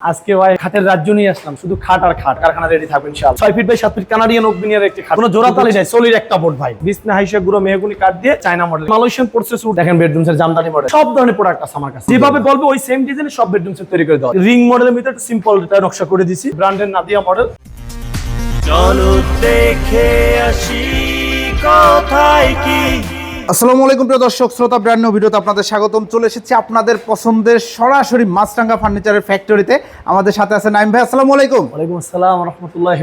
আজকে ভাই খাটের রাজ্য নিয়ে আসলাম, শুধু খাট আর খাট, কারখানা রেডি থাকবে ইনশাআল্লাহ। ছয় ফিট বাই সাত ফিট কানাডিয়ান ওকবিনিয়ার একটি খাট। কোনো জোড়া তালি নাই সলির একটা বোর্ড ভাই। বিছনা, হাইসা, গুঁড়ো, মেহগুনি কাঠ দিয়ে চায়না মডেল মালয়েশিয়ান প্রসেস দেখেন বেডরুম এর জামদানি মডেল সব ধরনের প্রোডাক্ট আছে আমার কাছে। যেভাবে বলব, ওই সেম ডিজাইনে সব বেডরুম সেট তৈরি করে দেওয়া। রিং মডেলের ভিতরে একটু সিম্পল নকশা করে দিছি। ব্র্যান্ডের নাদিয়া মডেল চলো দেখে আসি, কোথায় কি? আসসালামু আলাইকুম প্রিয় দর্শক শ্রোতা ব্র্যান্ড নিউ ভিডিওতে আপনাদের স্বাগতম। চলে এসেছি আপনাদের পছন্দের সরাসরি মাছরাঙ্গা ফার্নিচারের ফ্যাক্টরিতে আমাদের সাথে আছে নাইম ভাই আসসালামু আলাইকুম। ওয়ালাইকুম আসসালাম রহমতুল্লাহ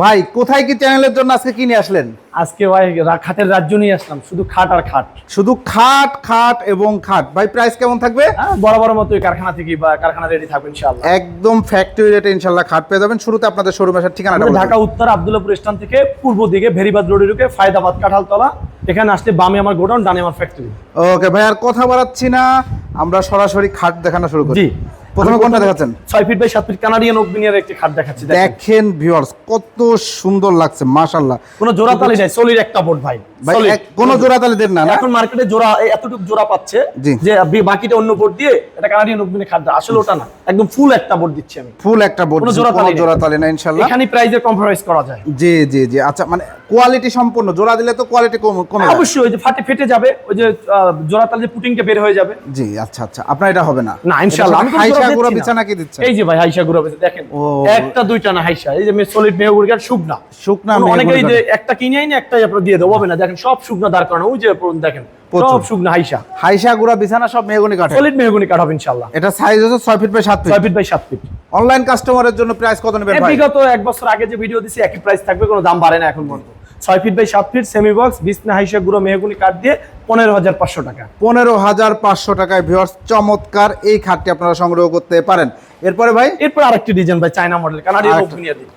ভাই কোথায় কি চ্যানেলের জন্য আজকে কিনে নিয়ে আসলেন? আজকে ভাই খাটের রাজ্য নিয়ে আসলাম শুধু খাট আর খাট। শুধু খাট খাট এবং খাট। ভাই প্রাইস কেমন থাকবে? বড় বড় মতো কারখানা থেকে বা কারখানা রেডি থাকবে ইনশাআল্লাহ। একদম ফ্যাক্টরি রেটে ইনশাল্লাহ খাট পেয়ে যাবেন। শুরুতে আপনাদের শোরুম আসার ঠিকানাটা ঢাকা উত্তর আব্দুল্লাপুর স্থান থেকে পূর্ব দিকে ভেরিবাদ রোডে ঢুকে ফায়দাবাদ কাঁঠালতলা। এখানে আসতে বামে আমার গোডাউন ডানে আমার ফ্যাক্টরি ওকে ভাই আর কথা বাড়াচ্ছি না। আমরা সরাসরি খাট দেখানো শুরু করি। জি। প্রথমে কোনটা দেখাচ্ছেন? ফিট বাই ফিট কানাডিয়ান একটি খাট দেখাচ্ছি দেখেন। ভিউয়ার্স কত সুন্দর লাগছে মাশাআল্লাহ। কোনো জোড়া তালি নাই সলিড একটা বোর্ড ভাই কোনো দেন না এখন মার্কেটে জোড়া এতটুকু জোড়া পাচ্ছে যে বাকিটা অন্য বোর্ড দিয়ে এটা কানাডিয়ান ওকবিনি খাট। আসলে ওটা না একদম ফুল একটা বোর্ড দিচ্ছি আমি। ফুল একটা বোর্ড কোনো জোড়াতালি নেই। না ইনশাআল্লাহ। এখানে প্রাইজের কম্প্রোমাইজ করা যায়। জি জি জি আচ্ছা মানে কোয়ালিটি সম্পূর্ণ জোড়া দিলে তো কোয়ালিটি কম কমে অবশ্যই ওই যে ফাটে ফেটে যাবে ওই যে জোড়া তালে যে পুটিংটা বের হয়ে যাবে। জি আচ্ছা আচ্ছা আপনার এটা হবে না। না ইনশাআল্লাহ আমি হাইসা জোড়া গুড়া বিছানা কি দিচ্ছেন? এই যে ভাই হাইসা গুরু বিছানা দেখেন একটা দুইটা না হাইসা এই যে সলিড মেহগুড়ি কাঠ শুকনা। শুকনা অনেকে এই অনেকেই যে একটা কিনে আইনে একটাই আপনারা দিয়ে দেবো হবে না? দেখেন সব শুকনা দাঁড় করানো ওই যে দেখেন। সব শুকনা হাইসা। হাইসা গুড়া বিছানা সব মেহগুনি কাঠে সলিড মেহগুনি কাঠ হবে ইনশাআল্লাহ। এটা সাইজ হচ্ছে ছয় ফিট বাই সাত ফিট ছয় ফিট বাই সাত ফিট অনলাইন কাস্টমারের জন্য প্রাইস কত নেবেন ভাই? বিগত এক বছর আগে যে ভিডিও দিছি একই প্রাইস থাকবে কোনো দাম বাড়ে না এখন পর্যন্ত। ছয় ফিট বাই সাত ফিট সেমি বক্স বিছনা হাইসা গুঁড়ো মেহগুনি কাঠ দিয়ে পনেরো হাজার পাঁচশো টাকা। পনেরো হাজার পাঁচশো টাকায় চমৎকার এই খাটটি আপনারা সংগ্রহ করতে পারেন। এরপরে ভাই? এরপর আরেকটি ডিজাইন ভাই চায়না মডেল দিই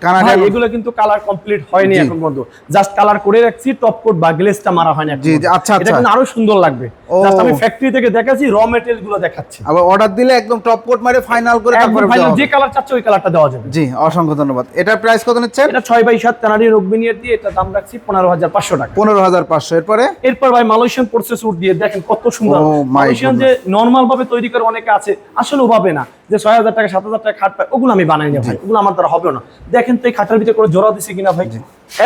Canadian- এগুলো কিন্তু কালার কমপ্লিট হয়নি এখন পর্যন্ত। জাস্ট কালার করে রাখছি টপ কোট বা গ্লেজটা মারা হয়নি এখন জি, পর্যন্ত। আচ্ছা, এটা আচ্ছা। কিন্তু আরও সুন্দর লাগবে। জাস্ট আমি ফ্যাক্টরি থেকে দেখাচ্ছি র মেটেরিয়ালগুলো দেখাচ্ছি। আবার অর্ডার দিলে একদম টপ কোট মারে ফাইনাল করে তারপরে final যে কালার চাচ্ছে ওই কালারটা দেওয়া যাবে। জি অসংখ্য ধন্যবাদ। এটার প্রাইস কত নিচ্ছেন? এটা ছয় বাই সাত কানাডিয়ান ওকবিনিয়ার দিয়ে এটা দাম রাখছি পনেরো হাজার পাঁচশো টাকা। পনেরো হাজার পাঁচশো। এরপরে? এরপর ভাই মালয়েশিয়ান প্রসেস উড দিয়ে দেখেন কত সুন্দর। Oh মালয়েশিয়ান যে নরমাল ভাবে তৈরি করে অনেকে আছে আসলে ওভাবে না। যে ছয় হাজার টাকা সাত হাজার টাকা খাট পায় ওগুলো আমি বানাই না ভাই। ওগুলো আমার দ্বারা হবে না। দেখেন তো এই খাটের ভিতরে করে জোড়া দিছে কিনা ভাই?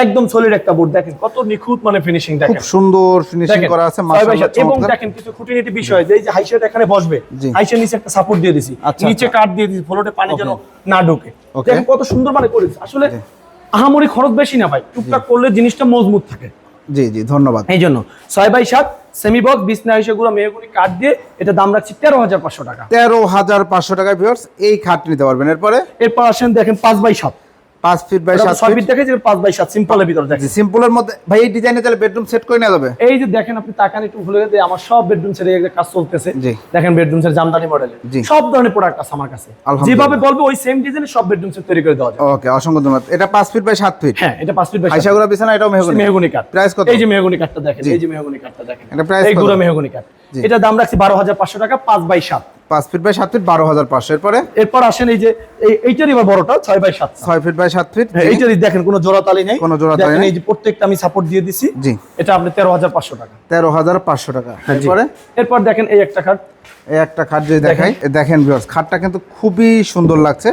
একদম সলিড একটা বোর্ড দেখেন কত নিখুঁত মানে ফিনিশিং খুব দেখেন। সুন্দর ফিনিশিং করা আছে মাশাআল্লাহ এবং দেখেন কিছু খুঁটিনাটি বিষয় যে এই যে হাইসেট এখানে বসবে জি। হাইসের নিচে একটা সাপোর্ট দিয়ে দিছি আচ্ছা, নিচে আচ্ছা। কাঠ দিয়ে দিছি ফ্লোরে পানি যেন না ঢোকে। দেখেন কত সুন্দর মানে করেছে। আসলে আহামরি খরচ বেশি না ভাই টুকটাক করলে জিনিসটা মজবুত থাকে। জি জি ধন্যবাদ। এই জন্য ছয় বাই সাত সেমি বক্স বিছনা হিসেবে গুলো মেয়েগুলি কাঠ দিয়ে এটা দাম রাখছি তেরো হাজার পাঁচশো টাকা। তেরো হাজার পাঁচশো টাকা ভিউয়ার্স এই খাট নিতে পারবেন। এরপরে? এরপর আসেন দেখেন পাঁচ বাই সাত। পাঁচ ফিট বাই ফিট দেখেছি বাই সিম্পলের ভিতর দেখেন। সিম্পলের মধ্যে ভাই এই ডিজাইনে তাহলে বেডরুম সেট করে নেওয়া যাবে? এই যে দেখেন আপনি তাকান একটু ভুলে গেছে আমার সব বেডরুম সেট কাজ চলতেছে। দেখেন বেডরুম সেট জামদানি সব ধরনের প্রোডাক্ট আছে আমার কাছে। যেভাবে বলব ওই সেম ডিজাইনে সব বেডরুম সেট তৈরি করে দেওয়া যায় ওকে অসংখ্য ধন্যবাদ। এটা পাঁচ ফিট বাই সাত ফিট হ্যাঁ এটা পাঁচ ফিট বাই। আইসাগুড়া বিছানা এটাও মেহগুনি? মেহগুনি কাঠ। প্রাইস কত? এই যে মেহগুনি কাঠটা দেখেন এই যে মেহগুনি কাঠটা দেখেন। এটা price এই কত? গুঁড়ো মেহগুনি কাঠ। এটা দাম রাখছি বারো হাজার পাঁচশো টাকা পাঁচ বাই সাত। পাঁচ ফিট বাই সাত ফিট বারো হাজার পাঁচশো। এরপরে? এরপর আসেন এই যে এইটারই এবার বড়টা ছয় বাই সাত। ছয় ফিট বাই সাত ফিট হ্যাঁ, এইটারই দেখেন কোনো জোড়াতালি নেই। কোনো জোড়াতালি নেই। এই যে প্রত্যেকটা আমি সাপোর্ট দিয়ে দিছি। জি। এটা আপনি তেরো হাজার পাঁচশো টাকা। তেরো হাজার পাঁচশো টাকা। হ্যাঁ, এরপরে? এরপর দেখেন এই একটা খাট। এই একটা খাট যদি দেখাই দেখেন ভিউয়ার্স খাটটা কিন্তু খুবই সুন্দর লাগছে।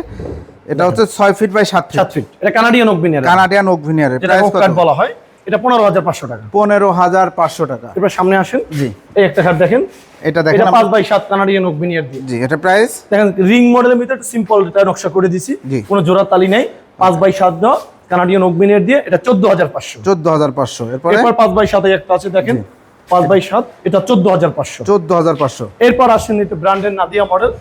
এটা হচ্ছে ছয় ফিট বাই সাত ফিট। সাত ফিট। এটা Canadian oak veneer Canadian oak ভিনিয়ারের যেটা প্রাইস ওক বলা হয়। এটা পনেরো হাজার পাঁচশো টাকা। পনেরো হাজার পাঁচশো টাকা। এরপর সামনে আসেন। জি। এই একটা খাট দেখেন। এটা দেখেন পাঁচ বাই সাত কানাডিয়ান ওকবিনিয়ার দিয়ে। জি এটা প্রাইস দেখেন রিং মডেলের ভিতরে সিম্পল এটা নকশা করে দিছি। কোনো জোড়া তালি নেই। পাঁচ বাই সাত দেওয়া কানাডিয়ান ওকবিনিয়ার দিয়ে। এটা চোদ্দ হাজার পাঁচশো। চোদ্দ হাজার পাঁচশো। এরপরে? পাঁচ বাই সাথে একটা আছে দেখেন। পাঁচ বাই সাত এটা চোদ্দ হাজার পাঁচশো। চোদ্দ হাজার পাঁচশো। এরপর আসেন এটা ব্র্যান্ডের নাদিয়া মডেল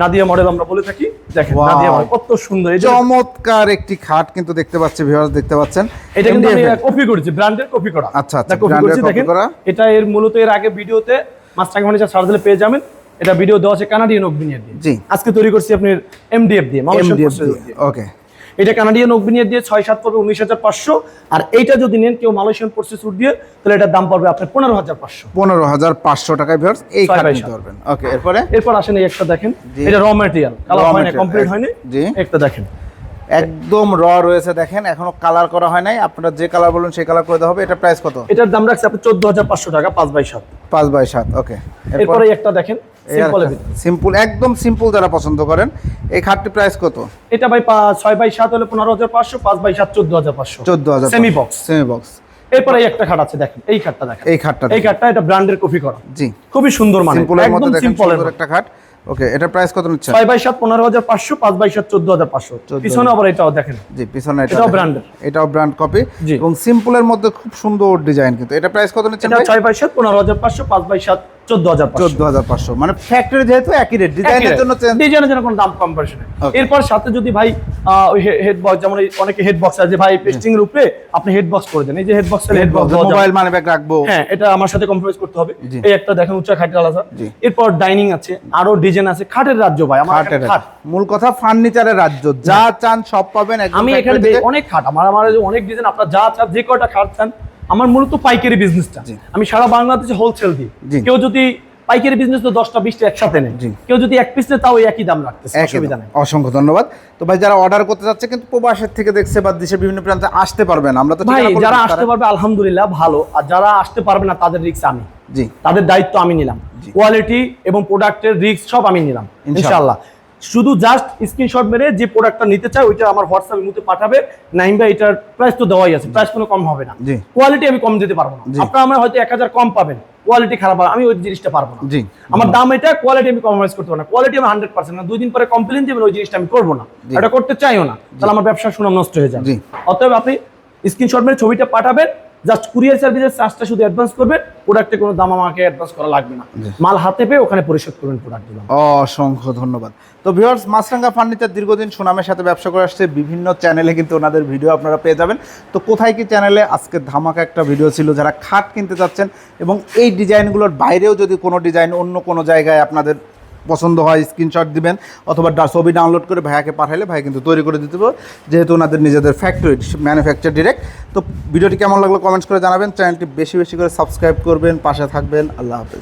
নাদিয়া মডেল আমরা বলে থাকি। দেখেন নাদিয়া মডেল কত সুন্দর। চমৎকার একটি খাট কিন্তু দেখতে পাচ্ছি ভিউয়ার্স দেখতে পাচ্ছেন। এটা কিন্তু আমি কপি করেছি ব্র্যান্ডের কপি করা। আচ্ছা, আচ্ছা, কপি করেছি দেখেন। এটা এর মূলত এর আগে ভিডিওতে মাস্টার ফার্নিচার সার্চ দিলে পেয়ে যাবেন। এটা ভিডিও দেওয়া আছে কানাডিয়ান ওকবিনিয়ার দিয়ে। জি। আজকে তৈরি করছি আপনার এমডিএফ দিয়ে। ওকে এটা কানাডিয়ান ওকবিনিয়ার দিয়ে ছয় সাত পড়বে উনিশ হাজার পাঁচশো। আর এইটা যদি নেন কেউ মালয়েশিয়ান প্রসেসর দিয়ে তাহলে এটার দাম পড়বে আপনার পনেরো হাজার পাঁচশো। পনেরো হাজার পাঁচশো টাকায় ভিউয়ার্স এই। পারবেন ওকে এরপরে? এরপর আসেন এই একটা দেখেন। এটা র ম্যাটেরিয়াল কালার হয় না কমপ্লিট হয়নি জি। একটা দেখেন। একদম র রয়েছে দেখেন। এখনও কালার করা হয় নাই। আপনারা যে কালার বলুন সেই কালার করে দেওয়া হবে। এটা প্রাইস কত? এটার দাম রাখছে আপনি চোদ্দ হাজার পাঁচশো টাকা পাঁচ বাই সাত। পাঁচ বাই সাত ওকে এরপর? একটা দেখেন। সিম্পল একদম সিম্পল যারা পছন্দ করেন এই খাটটি প্রাইস কত? এটা ভাই ছয় বাই সাত হলে পনেরো হাজার পাঁচশো পাঁচ বাই সাত চোদ্দ হাজার পাঁচশো। চোদ্দ হাজার সেমি বক্স সেমি বক্স এরপরে একটা খাট আছে দেখেন এই খাটটা দেখেন। এই খাটটা এই খাটটা এটা ব্র্যান্ডের কপি করা। জি। খুবই সুন্দর মানে একদম সিম্পলের একটা খাট। ওকে এটা প্রাইস কত নিচ্ছে ছয় বাই সাত পনেরো হাজার পাঁচশো পাঁচ বাই সাত চোদ্দ হাজার পাঁচশো। পিছনে আবার এটাও দেখেন। জি পিছনে এটা এটাও branded। এটাও ব্র্যান্ড কপি। এবং সিম্পলের মধ্যে খুব সুন্দর ডিজাইন কিন্তু। এটা প্রাইস কত নিচ্ছেন এটা ভাই? ছয় বাই সাত পনেরো হাজার পাঁচশো পাঁচ বাই সাত মানে ফ্যাক্টরি যেহেতু একই রেট ডিজাইনের জন্য ডিজাইনের জন্য কোনো দাম কম্পারিশন এরপর সাথে যদি ভাই ওই হেড বক্স যেমন অনেকে হেড বক্স আছে ভাই পেস্টিং এর উপরে আপনি হেড বক্স করে দেন। এই যে head box head box mobile money bag রাখব। হ্যাঁ এটা আমার সাথে কম্প্রোমাইজ করতে হবে। এই একটা দেখেন উচ্চা খাটের আলাদা এরপর ডাইনিং আছে আরও ডিজাইন আছে। খাটের রাজ্য ভাই আমার খাট। মূল কথা ফার্নিচারের রাজ্য। যা চান সব পাবেন আমি এখানে অনেক খাট আমার আমার অনেক ডিজাইন আপনার যা চান যে কয়টা খাট চান আমার মূলত পাইকারি বিজনেসটা। আমি সারা বাংলাদেশে হোলসেল দিই। কেউ যদি পাইকারি বিজনেস তো দশটা বিশটা একসাথে জি। কেউ যদি এক পিস নেয় তাও একই দাম রাখতেছে অসুবিধা নেই। অসংখ্য ধন্যবাদ। তো ভাই যারা অর্ডার করতে যাচ্ছে কিন্তু প্রবাসের থেকে দেখছে বা দেশের বিভিন্ন প্রান্তে আসতে পারবেন আমরা তো ভাই যারা আসতে পারবে আলহামদুলিল্লাহ ভালো। আর যারা আসতে পারবে না তাদের রিস্ক আমি। জি। তাদের দায়িত্ব আমি নিলাম। কোয়ালিটি এবং প্রোডাক্টের রিস্ক সব আমি নিলাম ইনশাআল্লাহ। শুধু জাস্ট স্ক্রিনশট মেরে যে প্রোডাক্টটা নিতে চায় ওইটা আমার হোয়াটসঅ্যাপের মধ্যে পাঠাবে। নাইম ভাই এটার প্রাইস তো দেওয়াই আছে প্রাইস কোনো কম হবে না। কোয়ালিটি আমি কম দিতে পারব না। আপনার আমার হয়তো এক হাজার কম পাবেন। কোয়ালিটি খারাপ হবে আমি ওই জিনিসটা পারব না। আমার দাম এটা কোয়ালিটি আমি কম্প্রোমাইজ করতে পারব না। কোয়ালিটি আমি হান্ড্রেড পার্সেন্ট না। দুই দিন পরে কমপ্লেন দেবেন ওই জিনিসটা আমি করব না। এটা করতে চাইও না। তাহলে আমার ব্যবসার সুনাম নষ্ট হয়ে যাবে। অতএব আপনি স্ক্রিনশট মেরে ছবিটা পাঠাবেন। জাস্ট কুরিয়ার সার্ভিসের চার্জটা শুধু অ্যাডভান্স করবেন প্রোডাক্টে কোনো দাম আমাকে অ্যাডভান্স করা লাগবে না। মাল হাতে পেয়ে ওখানে পরিশোধ করবেন প্রোডাক্ট দিলাম অসংখ্য ধন্যবাদ। তো ভিউয়ার্স মাছরাঙ্গা ফার্নিচার দীর্ঘদিন সুনামের সাথে ব্যবসা করে আসছে বিভিন্ন চ্যানেলে কিন্তু ওনাদের ভিডিও আপনারা পেয়ে যাবেন। তো কোথায় কি চ্যানেলে আজকে ধামাকা একটা ভিডিও ছিল যারা খাট কিনতে যাচ্ছেন এবং এই ডিজাইনগুলোর বাইরেও যদি কোনো ডিজাইন অন্য কোনো জায়গায় আপনাদের পছন্দ হয় স্ক্রিনশট দিবেন অথবা ছবি ডাউনলোড করে ভাইয়াকে পাঠাইলে ভাই কিন্তু তৈরি করে দিতে যেহেতু ওনাদের নিজেদের ফ্যাক্টরি ম্যানুফ্যাকচার ডিরেক্ট তো ভিডিওটি কেমন লাগল কমেন্টস করে জানাবেন। চ্যানেলটি বেশি বেশি করে সাবস্ক্রাইব করবেন, পাশে থাকবেন। আল্লাহ হাফেজ।